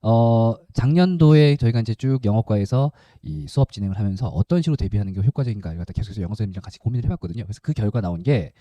어, 작년도에 저희가 이제 쭉 영어과에서 이 수업 진행을 하면서 어떤 식으로 대비하는 게 효과적인가 이걸 갖다 계속해서 영어 선생님이랑 같이 고민을 해봤거든요. 그래서 그 결과 나온 게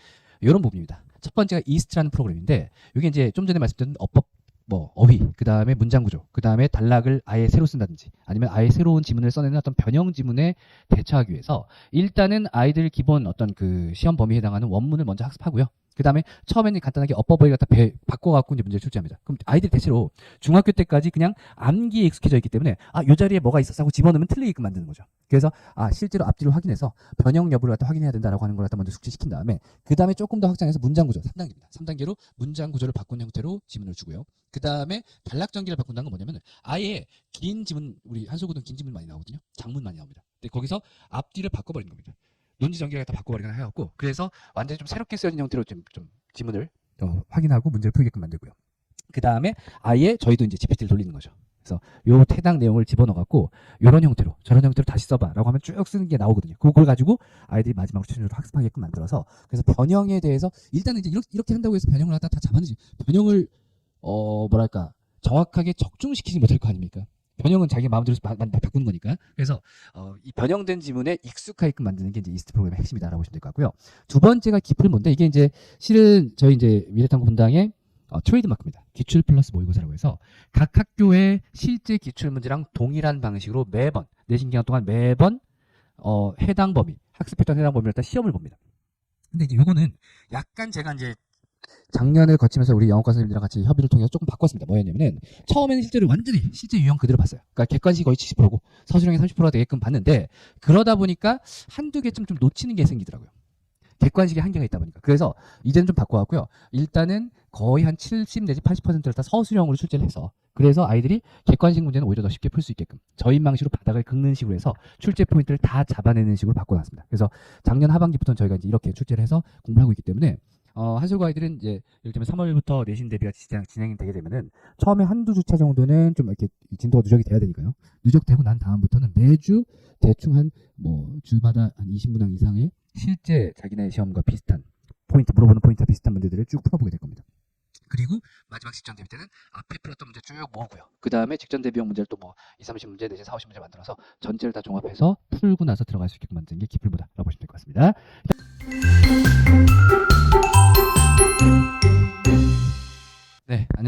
이런 부분입니다. 첫 번째가 이스트라는 프로그램인데 이게 이제 좀 전에 말씀드린 어법 뭐 어휘, 그 다음에 문장 구조, 그 다음에 단락을 아예 새로 쓴다든지 아니면 아예 새로운 지문을 써내는 어떤 변형 지문에 대처하기 위해서 일단은 아이들 기본 어떤 그 시험 범위에 해당하는 원문을 먼저 학습하고요. 그 다음에 처음에는 간단하게 어법을 갖다 배, 바꿔갖고 이제 문제를 출제합니다. 그럼 아이들이 대체로 중학교 때까지 그냥 암기에 익숙해져 있기 때문에 아, 요 자리에 뭐가 있었어 하고 집어넣으면 틀리게끔 만드는 거죠. 그래서 아, 실제로 앞뒤를 확인해서 변형 여부를 갖다 확인해야 된다라고 하는 걸 갖다 먼저 숙지시킨 다음에 그 다음에 조금 더 확장해서 문장 구조 3단계입니다. 3단계로 문장 구조를 바꾼 형태로 지문을 주고요. 그 다음에 단락 전개를 바꾼다는 건 뭐냐면 아예 긴 지문 우리 한솔고등 긴 지문 많이 나오거든요. 장문 많이 나옵니다. 근데 거기서 앞뒤를 바꿔버리는 겁니다. 논지 전개를 갖다 바꿔버리거나 해갖고 그래서 완전히 좀 새롭게 쓰여진 형태로 좀, 좀 지문을 어, 확인하고 문제를 풀게끔 만들고요. 그 다음에 아예 저희도 이제 GPT를 돌리는 거죠. 그래서 요 해당 내용을 집어넣어갖고 요런 형태로 저런 형태로 다시 써봐라고 하면 쭉 쓰는 게 나오거든요. 그걸 가지고 아이들이 마지막으로 최종적으로 학습하게끔 만들어서 그래서 변형에 대해서 일단은 이제 이렇게, 이렇게 한다고 해서 변형을 하다 다 잡았는지 변형을 어 뭐랄까 정확하게 적중시키지 못할 거 아닙니까? 변형은 자기 마음대로 바, 바, 바꾸는 거니까. 그래서 어, 이 변형된 지문에 익숙하게끔 만드는 게 이제 이스트 프로그램의 핵심이다 라고 보시면 될 것 같고요. 두 번째가 기풀 뭔데 이게 이제 실은 저희 이제 미래탐구 분당의 어, 트레이드 마크입니다. 기출 플러스 모의고사라고 해서 각 학교의 실제 기출 문제랑 동일한 방식으로 매번 내신 기간 동안 매번 어, 해당 범위 학습했던 해당 범위를 갖다 시험을 봅니다. 근데 이제 요거는 약간 제가 이제 작년을 거치면서 우리 영어과 선생님들이랑 같이 협의를 통해서 조금 바꿨습니다. 뭐였냐면은 처음에는 실제로 완전히 실제 유형 그대로 봤어요. 그러니까 객관식이 거의 70%고 서술형이 30%가 되게끔 봤는데 그러다 보니까 한두 개쯤 좀 놓치는 게 생기더라고요. 객관식에 한계가 있다 보니까. 그래서 이제는 좀 바꿔왔고요. 일단은 거의 한 70 내지 80%를 다 서술형으로 출제를 해서 그래서 아이들이 객관식 문제는 오히려 더 쉽게 풀 수 있게끔 저인망식으로 바닥을 긁는 식으로 해서 출제 포인트를 다 잡아내는 식으로 바꿔놨습니다. 그래서 작년 하반기부터는 저희가 이제 이렇게 출제를 해서 공부를 하고 있기 때문에 어, 한솔고 아이들은 이제 예를 들면 3월부터 내신 대비가 진행, 진행이 되게 되면은 처음에 한두 주차 정도는 좀 이렇게 진도가 누적이 돼야 되니까요. 누적되고 난 다음부터는 매주 대충 한 뭐 주마다 한 20문항 이상의 실제 자기네 시험과 비슷한 포인트 물어보는 포인트와 비슷한 문제들을 쭉 풀어보게 될 겁니다. 그리고 마지막 직전 대비 때는 앞에 풀었던 문제 쭉 모으고요. 그 다음에 직전 대비형 문제를 또 뭐 2, 30문제 내지 4, 50문제 만들어서 전체를 다 종합해서 풀고 나서 들어갈 수 있게끔 만드는 게 기풀보다라고 보시면 될 것 같습니다.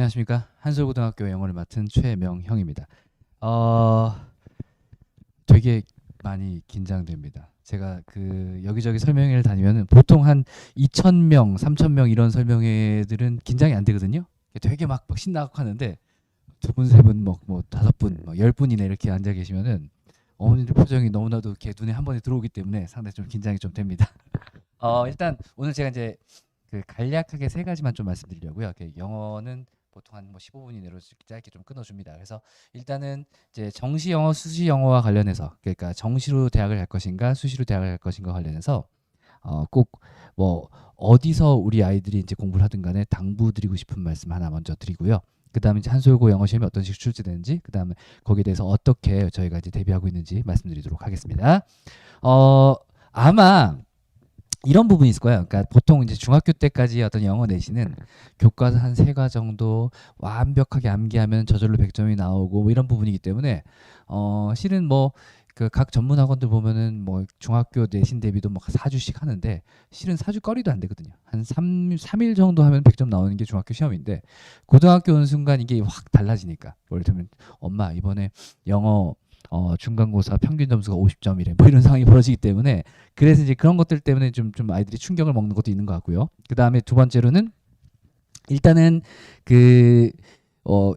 안녕하십니까. 한솔고등학교 영어를 맡은 최명형입니다. 어, 되게 많이 긴장됩니다. 제가 그 여기저기 설명회를 다니면은 보통 한 2,000명, 3,000명 이런 설명회들은 긴장이 안 되거든요. 되게 막, 막 신나고 하는데 두 분, 세 분, 뭐, 뭐 다섯 분, 뭐열 분이나 이렇게 앉아 계시면은 어머니들 표정이 너무나도 이렇게 눈에 한 번에 들어오기 때문에 상당히 좀 긴장이 좀 됩니다. 어, 일단 오늘 제가 이제 그 간략하게 세 가지만 좀 말씀드리려고요. 그 영어는 보통 한 뭐 15분 이내로 짧게 좀 끊어줍니다. 그래서 일단은 이제 정시 영어, 수시 영어와 관련해서 그러니까 정시로 대학을 갈 것인가, 수시로 대학을 갈 것인가 관련해서 어, 꼭 뭐 어디서 우리 아이들이 이제 공부를 하든 간에 당부드리고 싶은 말씀 하나 먼저 드리고요. 그 다음에 이제 한솔고 영어 시험이 어떤 식으로 출제되는지, 그 다음에 거기에 대해서 어떻게 저희가 이제 대비하고 있는지 말씀드리도록 하겠습니다. 어, 아마 이런 부분이 있을 거예요. 그러니까 보통 이제 중학교 때까지 어떤 영어 내신은 교과서 한 세 과 정도 완벽하게 암기하면 저절로 100점이 나오고 뭐 이런 부분이기 때문에 어 실은 뭐 그 각 전문 학원들 보면은 뭐 중학교 내신 대비도 뭐 4주씩 하는데 실은 4주 거리도 안 되거든요. 한 3, 3일 정도 하면 100점 나오는 게 중학교 시험인데 고등학교 오는 순간 이게 확 달라지니까. 예를 들면 엄마 이번에 영어 어, 중간고사 평균 점수가 50점이래. 뭐 이런 상황이 벌어지기 때문에 그래서 이제 그런 것들 때문에 좀, 좀 아이들이 충격을 먹는 것도 있는 것 같고요. 그 다음에 두 번째로는 일단은 그, 어,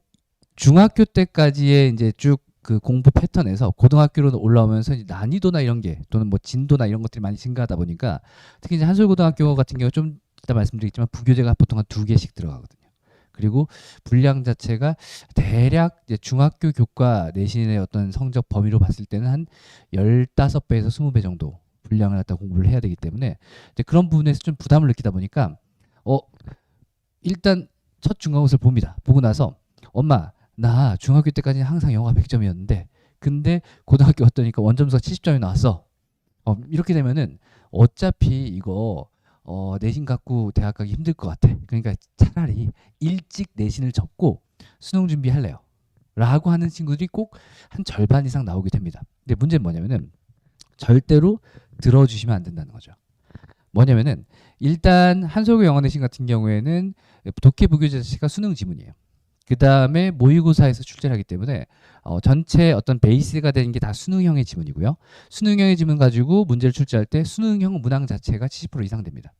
중학교 때까지의 이제 쭉 그 공부 패턴에서 고등학교로 올라오면서 이제 난이도나 이런 게 또는 뭐 진도나 이런 것들이 많이 증가하다 보니까 특히 이제 한솔고등학교 같은 경우 좀 이따 말씀드리겠지만 부교재가 보통 한 두 개씩 들어가거든요. 그리고 분량 자체가 대략 중학교 교과 내신의 어떤 성적 범위로 봤을 때는 한 15배에서 20배 정도 분량을 갖다 공부를 해야 되기 때문에 이제 그런 부분에서 좀 부담을 느끼다 보니까 어 일단 첫 중간고사를 봅니다. 보고 나서 엄마 나 중학교 때까지는 항상 영어가 100점이었는데 근데 고등학교 왔더니까 원점수가 70점이 나왔어. 어, 이렇게 되면은 어차피 이거 어, 내신 갖고 대학 가기 힘들 것 같아. 그러니까 차라리 일찍 내신을 접고 수능 준비할래요. 라고 하는 친구들이 꼭 한 절반 이상 나오게 됩니다. 근데 문제는 뭐냐면은 절대로 들어주시면 안 된다는 거죠. 뭐냐면은 일단 한솔고 영어 내신 같은 경우에는 독해 부교 자체가 수능 지문이에요. 그 다음에 모의고사에서 출제를 하기 때문에 어, 전체 어떤 베이스가 되는 게 다 수능형의 지문이고요. 수능형의 지문 가지고 문제를 출제할 때 수능형 문항 자체가 70% 이상 됩니다.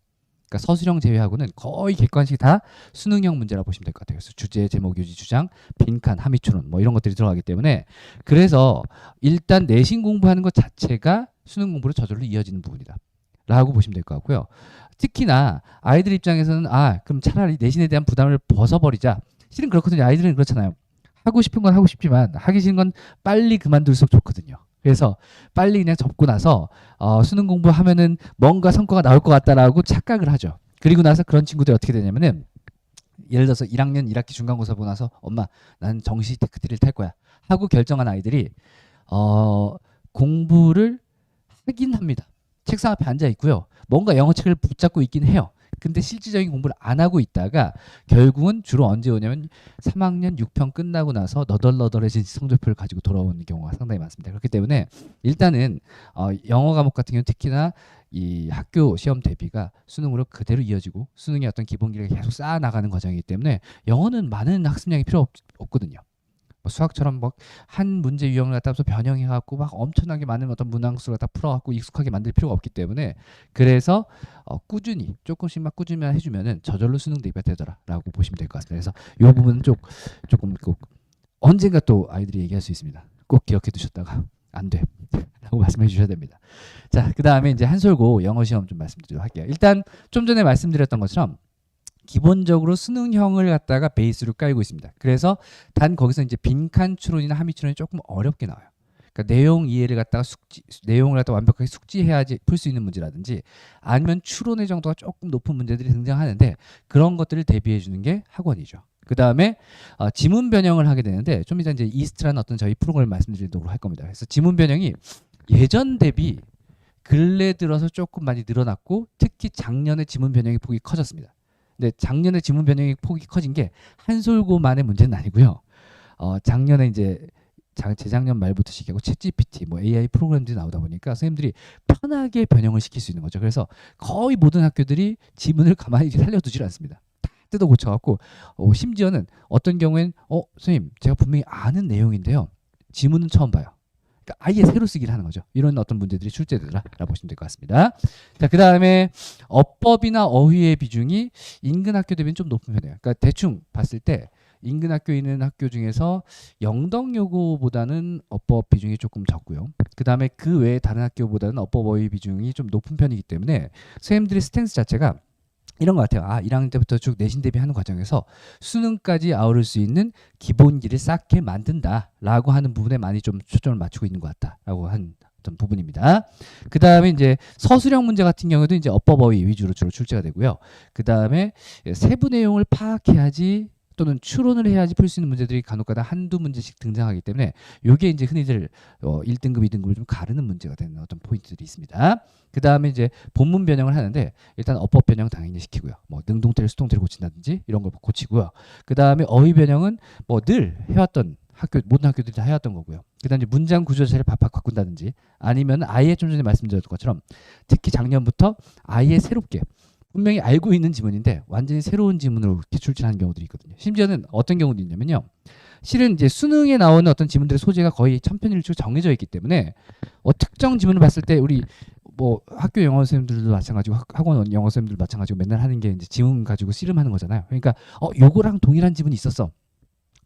그러니까 서술형 제외하고는 거의 객관식 다 수능형 문제라 보시면 될 것 같아요. 그래서 주제, 제목, 유지, 주장, 빈칸, 함의 추론 뭐 이런 것들이 들어가기 때문에 그래서 일단 내신 공부하는 것 자체가 수능 공부로 저절로 이어지는 부분이다. 라고 보시면 될 것 같고요. 특히나 아이들 입장에서는 아 그럼 차라리 내신에 대한 부담을 벗어버리자. 실은 그렇거든요. 아이들은 그렇잖아요. 하고 싶은 건 하고 싶지만 하기 싫은 건 빨리 그만둘수록 좋거든요. 그래서 빨리 그냥 접고 나서 어, 수능 공부하면은 뭔가 성과가 나올 것 같다라고 착각을 하죠. 그리고 나서 그런 친구들이 어떻게 되냐면은 예를 들어서 1학년 1학기 중간고사 보고 나서 엄마 나는 정시 테크트리를 탈 거야 하고 결정한 아이들이 어, 공부를 하긴 합니다. 책상 앞에 앉아 있고요. 뭔가 영어 책을 붙잡고 있긴 해요. 근데 실질적인 공부를 안 하고 있다가 결국은 주로 언제 오냐면 3학년 6편 끝나고 나서 너덜너덜해진 성적표를 가지고 돌아오는 경우가 상당히 많습니다. 그렇기 때문에 일단은 어, 영어 과목 같은 경우는 특히나 이 학교 시험 대비가 수능으로 그대로 이어지고 수능의 어떤 기본기를 계속 쌓아 나가는 과정이기 때문에 영어는 많은 학습량이 필요 없, 없거든요. 뭐 수학처럼 막 한 문제 유형을 갖다 서 변형해 갖고 막 엄청나게 많은 어떤 문항수를 갖다 풀어 갖고 익숙하게 만들 필요가 없기 때문에 그래서 어, 꾸준히 조금씩 막 꾸준히만 해주면은 저절로 수능 대비가 되더라라고 보시면 될 것 같습니다. 그래서 이 부분은 좀 조금 꼭 언젠가 또 아이들이 얘기할 수 있습니다. 꼭 기억해 두셨다가 안 돼. 라고 말씀해 주셔야 됩니다. 자, 그 다음에 이제 한솔고 영어 시험 좀 말씀드리도록 할게요. 일단 좀 전에 말씀드렸던 것처럼 기본적으로 수능형을 갖다가 베이스로 깔고 있습니다. 그래서 단 거기서 이제 빈칸 추론이나 함의 추론이 조금 어렵게 나와요. 그러니까 내용 이해를 갖다가 숙지 내용을 갖다 가 완벽하게 숙지해야지 풀 수 있는 문제라든지 아니면 추론의 정도가 조금 높은 문제들이 등장하는데 그런 것들을 대비해 주는 게 학원이죠. 그 다음에 어, 지문 변형을 하게 되는데 좀 이따 이제 이스트라는 어떤 저희 프로그램을 말씀드리도록 할 겁니다. 그래서 지문 변형이 예전 대비 근래 들어서 조금 많이 늘어났고 특히 작년에 지문 변형의 폭이 커졌습니다. 근데 작년에 지문 변형의 폭이 커진 게 한솔고만의 문제는 아니고요. 어, 작년에 이제 자- 재작년 말부터 시작하고 챗GPT, 뭐 AI 프로그램들이 나오다 보니까 선생님들이 편하게 변형을 시킬 수 있는 거죠. 그래서 거의 모든 학교들이 지문을 가만히 살려두질 않습니다. 다 뜯어 고쳐갖고 어, 심지어는 어떤 경우엔 어 선생님 제가 분명히 아는 내용인데요. 지문은 처음 봐요. 그러니까 아예 새로 쓰기를 하는 거죠. 이런 어떤 문제들이 출제되더라라고 보시면 될 것 같습니다. 자, 그 다음에 어법이나 어휘의 비중이 인근 학교 대비는 좀 높은 편이에요. 그러니까 대충 봤을 때 인근 학교에 있는 학교 중에서 영덕 요고보다는 어법 비중이 조금 적고요. 그 다음에 그 외에 다른 학교보다는 어법 어휘 비중이 좀 높은 편이기 때문에 선생님들의 스탠스 자체가 이런 것 같아요. 아, 1학년 때부터 쭉 내신 대비하는 과정에서 수능까지 아우를 수 있는 기본기를 쌓게 만든다라고 하는 부분에 많이 좀 초점을 맞추고 있는 것 같다라고 한 어떤 부분입니다. 그 다음에 이제 서술형 문제 같은 경우도 이제 어법어휘 위주로 주로 출제가 되고요. 그 다음에 세부 내용을 파악해야지 또는 추론을 해야지 풀 수 있는 문제들이 간혹가다 한두 문제씩 등장하기 때문에 요게 이제 흔히들 어 1등급, 2등급을 좀 가르는 문제가 되는 어떤 포인트들이 있습니다. 그 다음에 이제 본문 변형을 하는데 일단 어법 변형 당연히 시키고요. 뭐 능동태를 수동태를 고친다든지 이런 걸 고치고요. 그 다음에 어휘 변형은 뭐 늘 해왔던 학교 모든 학교들이 다 해왔던 거고요. 그다음에 문장 구조 자체를 바박 바꾼다든지 아니면 아예 좀 전에 말씀드렸던 것처럼 특히 작년부터 아예 새롭게 분명히 알고 있는 지문인데 완전히 새로운 지문으로 출제하는 경우들이 있거든요. 심지어는 어떤 경우도 있냐면요. 실은 이제 수능에 나오는 어떤 지문들의 소재가 거의 천편일률 정해져 있기 때문에 어, 특정 지문을 봤을 때 우리 뭐 학교 영어 선생님들도 마찬가지고 학- 학원 영어 선생님들도 마찬가지고 맨날 하는 게 이제 지문 가지고 씨름하는 거잖아요. 그러니까 어 요거랑 동일한 지문이 있었어.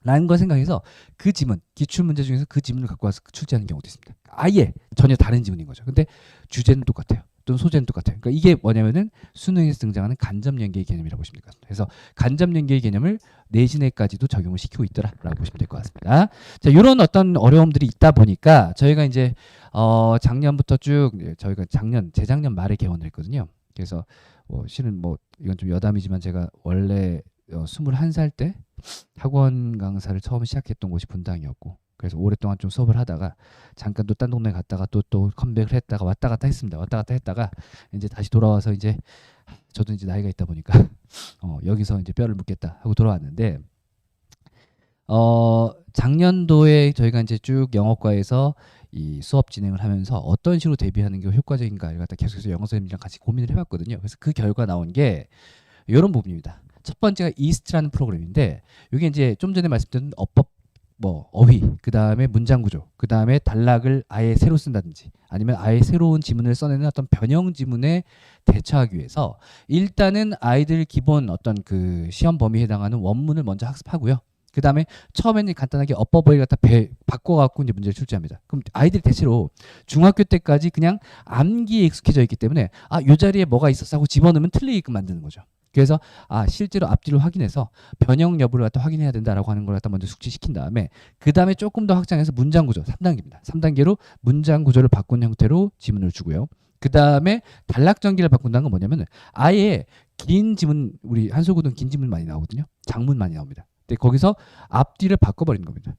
라는 걸 생각해서 그 지문 기출 문제 중에서 그 지문을 갖고 와서 출제하는 경우도 있습니다. 아예 전혀 다른 지문인 거죠. 근데 주제는 똑같아요. 또는 소재는 똑같아요. 그러니까 이게 뭐냐면은 수능에서 등장하는 간접 연계의 개념이라고 보시면 될 것 같습니다. 그래서 간접 연계의 개념을 내신에까지도 적용을 시키고 있더라라고 보시면 될 것 같습니다. 자, 이런 어떤 어려움들이 있다 보니까 저희가 이제 어 작년부터 쭉 이제 저희가 작년 재작년 말에 개원을 했거든요. 그래서 뭐 실은 뭐 이건 좀 여담이지만 제가 원래 어, 21살 때 학원 강사를 처음 시작했던 곳이 분당이었고 그래서 오랫동안 좀 수업을 하다가 잠깐 또 딴 동네 갔다가 또 또 컴백을 했다가 왔다 갔다 했습니다. 왔다 갔다 했다가 이제 다시 돌아와서 이제 저도 이제 나이가 있다 보니까 어, 여기서 이제 뼈를 묻겠다 하고 돌아왔는데 어, 작년도에 저희가 이제 쭉 영어과에서 이 수업 진행을 하면서 어떤 식으로 대비하는 게 효과적인가를 갖다 계속해서 영어 선생님이랑 같이 고민을 해봤거든요. 그래서 그 결과 나온 게 이런 부분입니다. 첫 번째가 이스트라는 프로그램인데 이게 이제 좀 전에 말씀드린 어법 뭐 어휘 그 다음에 문장 구조 그 다음에 단락을 아예 새로 쓴다든지 아니면 아예 새로운 지문을 써내는 어떤 변형 지문에 대처하기 위해서 일단은 아이들 기본 어떤 그 시험 범위에 해당하는 원문을 먼저 학습하고요. 그 다음에 처음에는 간단하게 어법을 갖다 배, 바꿔갖고 이제 문제를 출제합니다. 그럼 아이들이 대체로 중학교 때까지 그냥 암기에 익숙해져 있기 때문에 아, 요 자리에 뭐가 있었어 하고 집어넣으면 틀리게끔 만드는 거죠. 그래서 아 실제로 앞뒤를 확인해서 변형 여부를 갖다 확인해야 된다라고 하는 걸 갖다 먼저 숙지시킨 다음에 그 다음에 조금 더 확장해서 문장 구조 3단계입니다. 3단계로 문장 구조를 바꾼 형태로 지문을 주고요. 그 다음에 단락 전기를 바꾼다는 건 뭐냐면 아예 긴 지문 우리 한솔고등 긴 지문 많이 나오거든요. 장문 많이 나옵니다. 근데 거기서 앞뒤를 바꿔버리는 겁니다.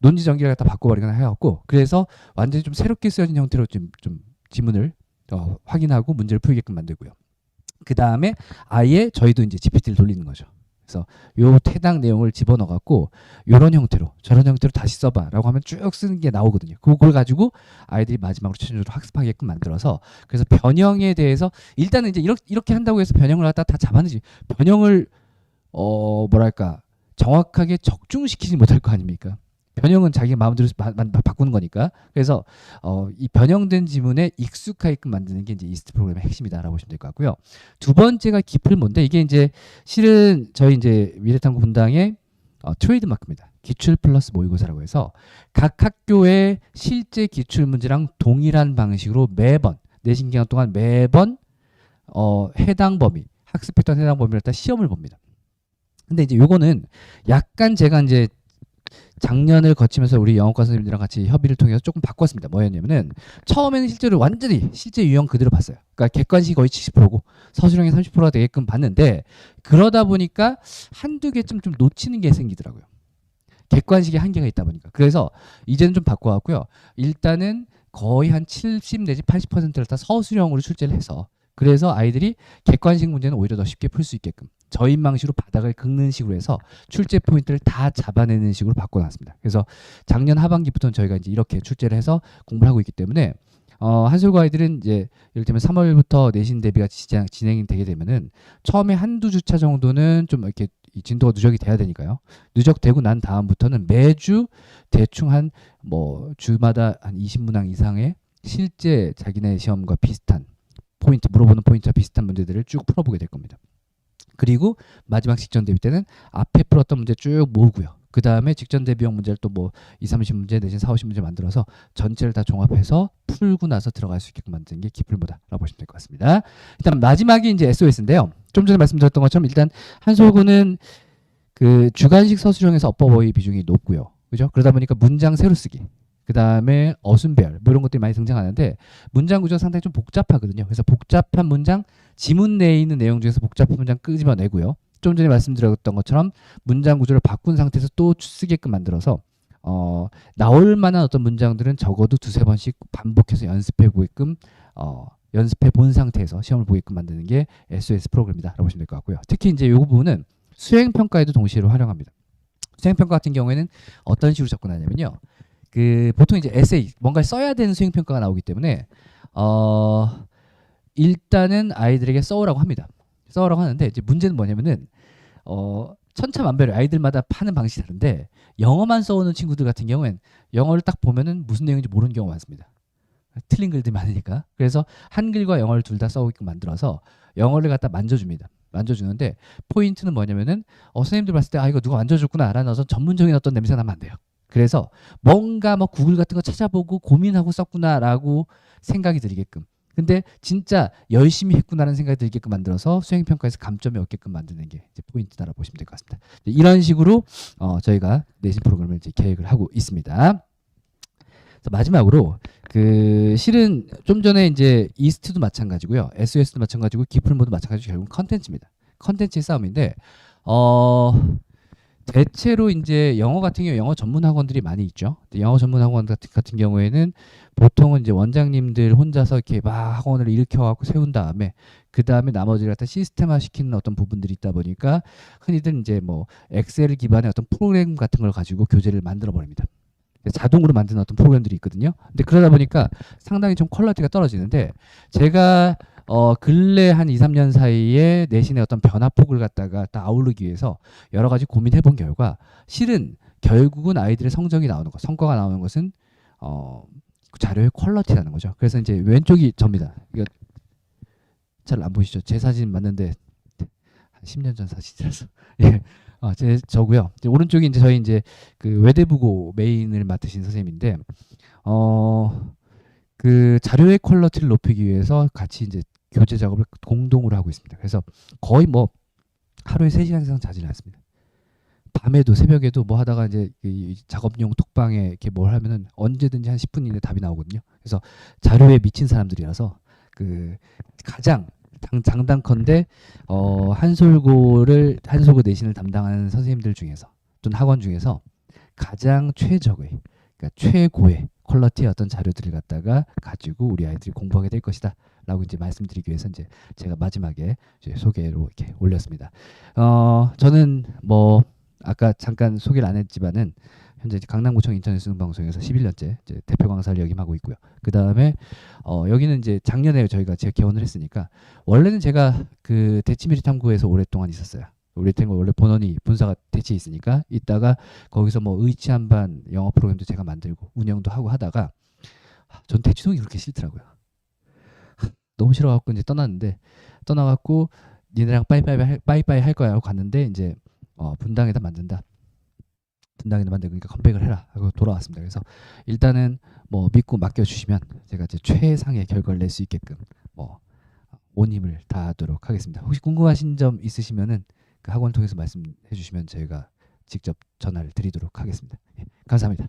논지 전기를 갖다 바꿔버리거나 해갖고 그래서 완전히 좀 새롭게 쓰여진 형태로 좀, 좀 지문을 어, 확인하고 문제를 풀게끔 만들고요. 그 다음에 아예 저희도 이제 GPT를 돌리는 거죠. 그래서 요 해당 내용을 집어넣어 갖고 요런 형태로 저런 형태로 다시 써봐라고 하면 쭉 쓰는 게 나오거든요. 그걸 가지고 아이들이 마지막으로 최종적으로 학습하게끔 만들어서 그래서 변형에 대해서 일단은 이제 이렇게, 이렇게 한다고 해서 변형을 갖다 다 잡아내지 변형을 어 뭐랄까 정확하게 적중시키지 못할 거 아닙니까? 변형은 자기 마음대로 바, 바, 바 꾸는 거니까. 그래서 어, 이 변형된 지문에 익숙하게끔 만드는 게 이제 이스트 프로그램의 핵심이다라고 보시면 될 것 같고요. 두 번째가 기플몬데 이게 이제 실은 저희 이제 미래탐구 분당의 어, 트레이드 마크입니다. 기출 플러스 모의고사라고 해서 각 학교의 실제 기출 문제랑 동일한 방식으로 매번 내신 기간 동안 매번 어, 해당 범위 학습했던 해당 범위를 따 시험을 봅니다. 근데 이제 요거는 약간 제가 이제 작년을 거치면서 우리 영어과 선생님들이랑 같이 협의를 통해서 조금 바꿨습니다. 뭐였냐면은 처음에는 실제로 완전히 실제 유형 그대로 봤어요. 그러니까 객관식이 거의 70%고 서술형이 30%가 되게끔 봤는데 그러다 보니까 한두 개쯤 좀 놓치는 게 생기더라고요. 객관식이 한계가 있다 보니까. 그래서 이제는 좀 바꿔왔고요. 일단은 거의 한 70 내지 80%를 다 서술형으로 출제를 해서 그래서 아이들이 객관식 문제는 오히려 더 쉽게 풀 수 있게끔 저인망식으로 바닥을 긁는 식으로 해서 출제 포인트를 다 잡아내는 식으로 바꿔놨습니다. 그래서 작년 하반기부터는 저희가 이제 이렇게 출제를 해서 공부를 하고 있기 때문에 어, 한술과 아이들은 이제 예를 들면 3월부터 내신 대비가 진행, 진행이 되게 되면은 처음에 한두 주차 정도는 좀 이렇게 이 진도가 누적이 돼야 되니까요. 누적되고 난 다음부터는 매주 대충 한 뭐 주마다 한 20문항 이상의 실제 자기네 시험과 비슷한 포인트 물어보는 포인트와 비슷한 문제들을 쭉 풀어보게 될 겁니다. 그리고 마지막 직전 대비 때는 앞에 풀었던 문제 쭉 모으고요. 그 다음에 직전 대비형 문제를 또 뭐 2, 30문제 내진 4, 50문제 만들어서 전체를 다 종합해서 풀고 나서 들어갈 수 있게끔 만드는 게 기풀보다라고 보시면 될 것 같습니다. 일단 마지막이 이제 SOS인데요. 좀 전에 말씀드렸던 것처럼 일단 한솔구는 그 주관식 서술형에서 어법어의 비중이 높고요. 그죠? 그러다 보니까 문장 새로 쓰기. 그 다음에 어순별 뭐 이런 것들이 많이 등장하는데 문장 구조가 상당히 좀 복잡하거든요. 그래서 복잡한 문장 지문 내에 있는 내용 중에서 복잡한 문장 끄집어내고요. 좀 전에 말씀드렸던 것처럼 문장 구조를 바꾼 상태에서 또 쓰게끔 만들어서 어, 나올 만한 어떤 문장들은 적어도 두세 번씩 반복해서 연습해 보게끔 어, 연습해 본 상태에서 시험을 보게끔 만드는 게 SOS 프로그램이다라고 보시면 될 것 같고요. 특히 이제 이 부분은 수행 평가에도 동시에 활용합니다. 수행 평가 같은 경우에는 어떤 식으로 접근하냐면요. 그 보통 이제 에세이 뭔가 써야 되는 수행 평가가 나오기 때문에 어 일단은 아이들에게 써오라고 합니다. 써오라고 하는데 이제 문제는 뭐냐면은 어 천차만별 아이들마다 파는 방식이 다른데 영어만 써오는 친구들 같은 경우엔 영어를 딱 보면은 무슨 내용인지 모르는 경우가 많습니다. 틀린 글들이 많으니까. 그래서 한글과 영어를 둘 다 써오게끔 만들어서 영어를 갖다 만져줍니다. 만져주는데 포인트는 뭐냐면은 어, 선생님들 봤을 때 아 이거 누가 만져줬구나 라는 어떤 전문적인 어떤 냄새가 나면 안 돼요. 그래서 뭔가 뭐 구글 같은 거 찾아보고 고민하고 썼구나라고 생각이 들게끔. 근데 진짜 열심히 했구나라는 생각이 들게끔 만들어서 수행 평가에서 감점이 얻게끔 만드는 게 포인트다라고 보시면 될 것 같습니다. 이런 식으로 어, 저희가 내신 프로그램을 이제 계획을 하고 있습니다. 마지막으로 그 실은 좀 전에 이제 이스트도 마찬가지고요, SOS도 마찬가지고 기플모도 마찬가지고 결국 컨텐츠입니다. 컨텐츠의 싸움인데 어 대체로 이제 영어 같은 경우 영어 전문 학원들이 많이 있죠. 영어 전문 학원 같은, 같은 경우에는 보통은 이제 원장님들 혼자서 이렇게 막 학원을 일으켜 갖고 세운 다음에 그 다음에 나머지를 갖다 시스템화 시키는 어떤 부분들이 있다 보니까 흔히들 이제 뭐 엑셀 기반의 어떤 프로그램 같은 걸 가지고 교재를 만들어 버립니다. 자동으로 만드는 어떤 프로그램들이 있거든요. 근데 그러다 보니까 상당히 좀 퀄리티가 떨어지는데 제가 어 근래 한 2, 3년 사이에 내신의 어떤 변화폭을 갖다가 딱 아우르기 위해서 여러 가지 고민해 본 결과 실은 결국은 아이들의 성적이 나오는 것, 성과가 나오는 것은 어 자료의 퀄리티라는 거죠. 그래서 이제 왼쪽이 접니다. 이거 잘 안 보이시죠? 제 사진 맞는데 한 10년 전 사진이라서 예. 아, 제 저고요. 이제 오른쪽이 이제 저희 이제 그 외대부고 메인을 맡으신 선생님인데 어 그 자료의 퀄리티를 높이기 위해서 같이 이제 교재 작업을 공동으로 하고 있습니다. 그래서 거의 뭐 하루에 3시간 이상 자지는 않습니다. 밤에도 새벽에도 뭐 하다가 이제 이 작업용 톡방에 이렇게 뭘 하면은 언제든지 한 10분 이내 답이 나오거든요. 그래서 자료에 미친 사람들이라서 그 가장 당, 장단컨대 어, 한솔고를 한솔고 내신을 담당하는 선생님들 중에서 또는 학원 중에서 가장 최적의 그러니까 최고의 퀄리티의 어떤 자료들을 갖다가 가지고 우리 아이들이 공부하게 될 것이다 라고 이제 말씀드리기 위해서 이제 제가 마지막에 이제 소개로 이렇게 올렸습니다. 어, 저는 뭐 아까 잠깐 소개를 안 했지만은 현재 강남구청 인터넷 수능 방송에서 11년째 이제 대표 강사를 역임하고 있고요. 그 다음에 어, 여기는 이제 작년에 저희가 제가 개원을 했으니까 원래는 제가 그 대치미리 탐구에서 오랫동안 있었어요. 오랫동안 원래 본원이 분사가 대치에 있으니까 있다가 거기서 뭐 의치 한반 영어 프로그램도 제가 만들고 운영도 하고 하다가 하, 전 대치동이 그렇게 싫더라고요. 하, 너무 싫어갖고 이제 떠났는데 떠나갖고 니네랑 빠이빠이 할, 빠이빠이 할 거야 하고 갔는데 이제 어, 분당에다 만든다. 분당에다 만들니까 컴백을 해라 하고 돌아왔습니다. 그래서 일단은 뭐 믿고 맡겨주시면 제가 이제 최상의 결과를 낼 수 있게끔 뭐 온 힘을 다하도록 하겠습니다. 혹시 궁금하신 점 있으시면은 그 학원 통해서 말씀해 주시면 저희가 직접 전화를 드리도록 하겠습니다. 예, 감사합니다.